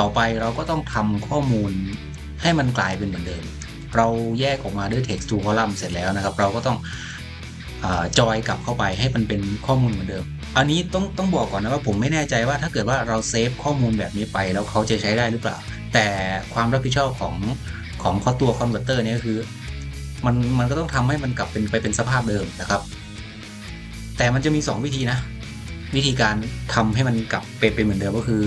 ต่อไปเราก็ต้องทำข้อมูลให้มันกลายเป็นเหมือนเดิม เราแยกออกมาด้วย text to column เสร็จแล้วนะครับ เราก็ต้องจอยกลับเข้าไปให้มันเป็นข้อมูลเหมือนเดิม อันนี้ต้องต้องบอกก่อนนะว่าผมไม่แน่ใจว่าถ้าเกิดว่าเราเซฟข้อมูลแบบนี้ไปแล้วเขาจะใช้ได้หรือเปล่า แต่ความรับผิดชอบของของข้อตัวคอนเวอร์เตอร์นี่ก็คือมันมันก็ต้องทำให้มันกลับเป็นไปเป็นสภาพเดิมนะครับ แต่มันจะมี 2 วิธีนะ วิธีการทำให้มันกลับไปเป็นเหมือนเดิมก็คือ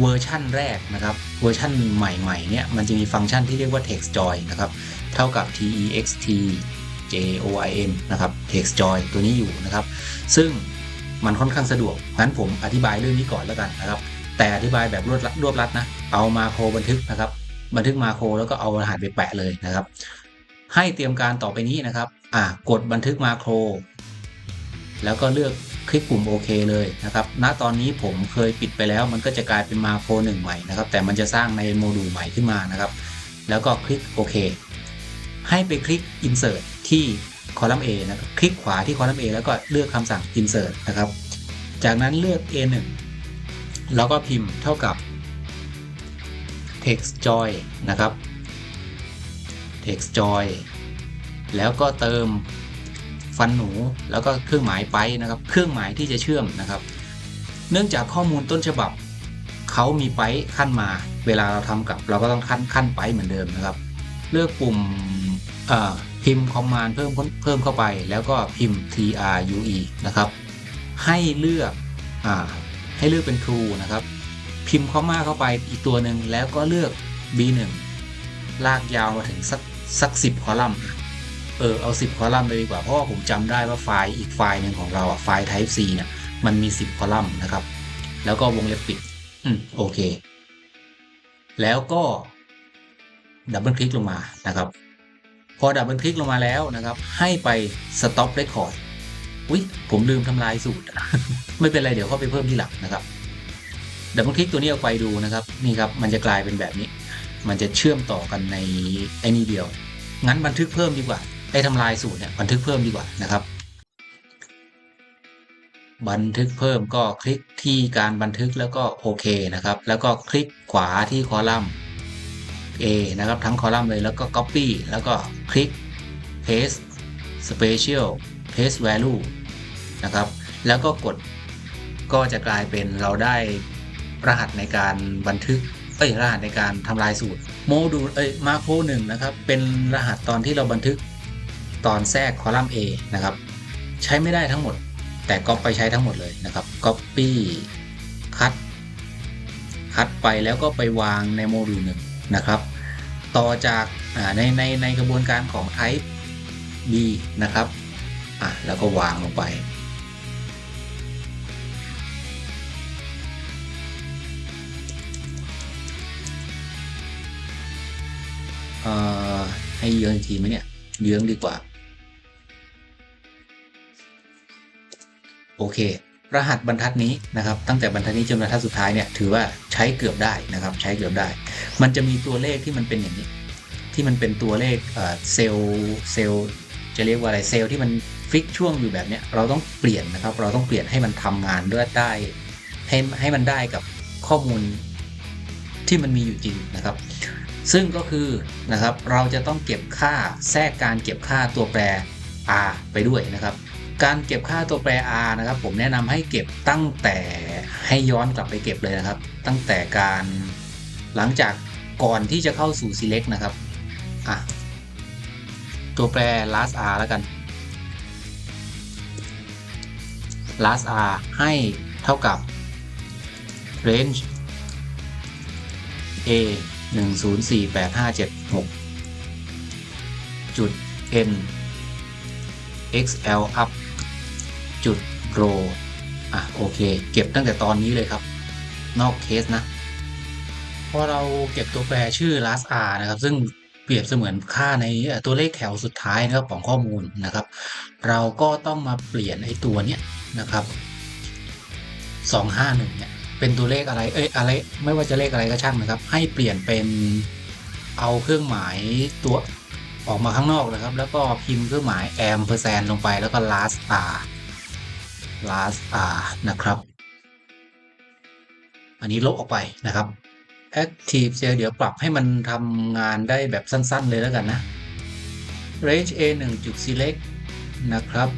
เวอร์ชั่นแรกนะครับเวอร์ชั่นใหม่ๆเนี่ยมันจะมีฟังก์ชันที่เรียกว่า text join นะครับเท่ากับ text join นะครับ text join ตัวนี้อยู่นะครับ ซึ่งมันค่อนข้างสะดวกงั้นผมอธิบายเรื่องนี้ก่อนแล้วกันนะครับ แต่อธิบายแบบรวดรวบรัดนะเอามาโครบันทึกนะครับ บันทึกมาโครแล้วก็เอารหัสไปแปะเลยนะครับ ให้เตรียมการต่อไปนี้นะครับอ่ากดบันทึกมาโคร แล้วก็เลือก คลิกปุ่มโอเคเลยนะครับณตอนนี้ผมเคยปิดไปแล้ว มันก็จะกลายเป็นมาโครหนึ่งใหม่นะครับ แต่มันจะสร้างในโมดูลใหม่ขึ้นมานะครับ แล้วก็คลิกโอเคให้ไปคลิก insert ที่คอลัมน์ A นะครับ คลิกขวาที่คอลัมน์ A แล้วก็เลือกคำสั่ง insert นะครับ จากนั้นเลือก A1 แล้วก็พิมพ์เท่ากับ text joy นะครับ text joy แล้วก็เติม ฟันหนู แล้วก็เครื่องหมายไปนะครับ เครื่องหมายที่จะเชื่อมนะครับ เนื่องจากข้อมูลต้นฉบับเขามีไปขั้นมา เวลาเราทำกับ เราก็ต้องขั้นขั้นไปเหมือนเดิมนะครับ เลือกปุ่มพิมพ์คอมมานด์เพิ่มเพิ่มเข้าไป แล้วก็พิมพ์ true นะครับ ให้เลือกอให้เลือกเป็น true นะครับ พิมพ์คอมมาเข้าไปอีกตัวหนึ่งแล้วก็เลือก b1 ลากยาวมาถึงสักสักสิบคอลัมน์ เออเอา 10 คอลัมน์เลยดีกว่า เพราะว่าผมจำได้ว่าไฟล์อีกไฟล์หนึ่งของเราอะไฟล์ type c เนี่ยมันมี 10 คอลัมน์นะครับ แล้วก็วงเล็บปิด อืมโอเค แล้วก็ดับเบิลคลิกลงมานะครับ พอดับเบิลคลิกลงมาแล้วนะครับ ให้ไป stop record อุ้ยผมลืมทำลายสูตร ไม่เป็นไรเดี๋ยวเข้าไปเพิ่มที่หลังนะครับดับเบิลคลิกตัวนี้ออกไปดูนะครับ นี่ครับมันจะกลายเป็นแบบนี้ มันจะเชื่อมต่อกันในไอ้นี่เดียว งั้นบันทึกเพิ่มดีกว่า ไอ้ทำลายสูตรเนี่ยบันทึกเพิ่มดีกว่านะครับ บันทึกเพิ่มก็คลิกที่การบันทึกแล้วก็โอเคนะครับ แล้วก็คลิกขวาที่คอลัมน์ A นะครับทั้งคอลัมน์เลยแล้วก็ Copy แล้วก็คลิก Paste Special Paste Value นะครับ แล้วก็กดก็จะกลายเป็นเราได้รหัสในการบันทึกเอ้ยรหัสในการทำลายสูตรโมดูลเอ้ยมาโครหนึ่งนะครับ เป็นรหัสตอนที่เราบันทึก ตอนแทรกคอลัมน์ A นะครับใช้ไม่ได้ทั้งหมด แต่ก็ไปใช้ทั้งหมดเลยนะครับ Copy คัดคัดไปแล้วก็ไปวางในโมดูลหนึ่งนะครับ ต่อจากในในในกระบวนการของ type B นะครับอะแล้วก็วางลงไปให้เยื้องอีกทีไหมเนี่ยเยื้องดีกว่า โอเค รหัสบรรทัดนี้นะครับ ตั้งแต่บรรทัดนี้จนบรรทัดสุดท้ายเนี่ยถือว่าใช้เกือบได้นะครับ ใช้เกือบได้ มันจะมีตัวเลขที่มันเป็นอย่างนี้ ที่มันเป็นตัวเลขเซลล์เซลล์จะเรียกว่าอะไรเซลล์ที่มันฟิกช่วงอยู่แบบเนี้ยเราต้องเปลี่ยนนะครับ เราต้องเปลี่ยนให้มันทำงานด้วยได้ให้ให้มันได้กับข้อมูลที่มันมีอยู่จริงนะครับ ซึ่งก็คือนะครับเราจะต้องเก็บค่าแทรกการเก็บค่าตัวแปร r ไปด้วยนะครับ การเก็บค่าตัวแปร r นะครับ ผมแนะนำให้เก็บตั้งแต่ให้ย้อนกลับไปเก็บเลยนะครับ ตั้งแต่การหลังจากก่อนที่จะเข้าสู่ select นะครับอะตัวแปร last r แล้วกัน last r ให้เท่ากับ range a หนึ่งศูนย์สี่แปดห้าเจ็ดหกจุด n xl up จุด row อะโอเค เก็บตั้งแต่ตอนนี้เลยครับ นอกเคสนะพอเราเก็บตัวแปรชื่อ last r นะครับ ซึ่งเปรียบเสมือนค่าในตัวเลขแถวสุดท้ายนะครับของข้อมูลนะครับ เราก็ต้องมาเปลี่ยนไอ้ตัวเนี้ยนะครับ251เนี่ยเป็นตัวเลขอะไรเอ้ยอะไรไม่ว่าจะเลขอะไรก็ช่างนะครับ ให้เปลี่ยนเป็นเอาเครื่องหมายตัวออกมาข้างนอกนะครับ แล้วก็พิมพ์เครื่องหมาย ampersand ลงไปแล้วก็ last r last r นะครับ อันนี้ลบออกไปนะครับ active cell เดี๋ยวปรับให้มันทำงานได้แบบสั้นๆเลยแล้วกันนะ range a 1จุด select นะครับ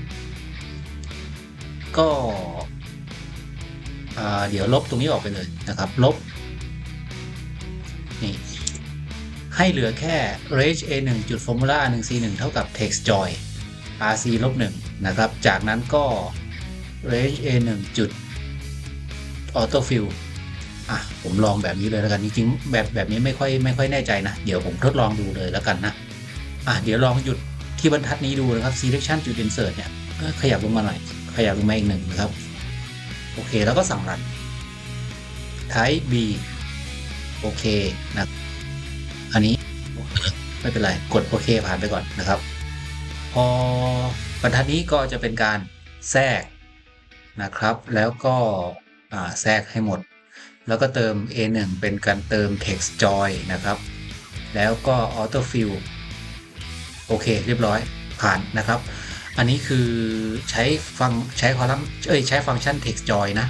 ก็เดี๋ยวลบตรงนี้ออกไปเลยนะครับ ลบ นี่ ให้เหลือแค่ range a 1จุด formula 1 c 1เท่ากับ text joy rc ลบ1นะครับ จากนั้นก็ range a 1จุด auto fill อะ ผมลองแบบนี้เลยแล้วกัน จริงๆ แบบแบบนี้ไม่ค่อยไม่ค่อยแน่ใจนะ เดี๋ยวผมทดลองดูเลยแล้วกันนะ อะ เดี๋ยวลองหยุดที่บรรทัดนี้ดูนะครับ selection จุด insert เนี่ยขยับลงมาหน่อย ขยับลงมาอีกหนึ่งนะครับ โอเค แล้วก็สั่งรัน type b โอเคนะ อันนี้ไม่เป็นไร กดโอเคผ่านไปก่อนนะครับ พอบรรทัดนี้ก็จะเป็นการแทรก นะครับ แล้วก็แทรกให้หมด แล้วก็เติม A1 เป็นการเติม text joy นะครับ แล้วก็ auto fill โอเค เรียบร้อยผ่านนะครับ อันนี้คือใช้ฟังใช้คอลัมน์เอ้ยใช้ฟังก์ชัน text joy นะ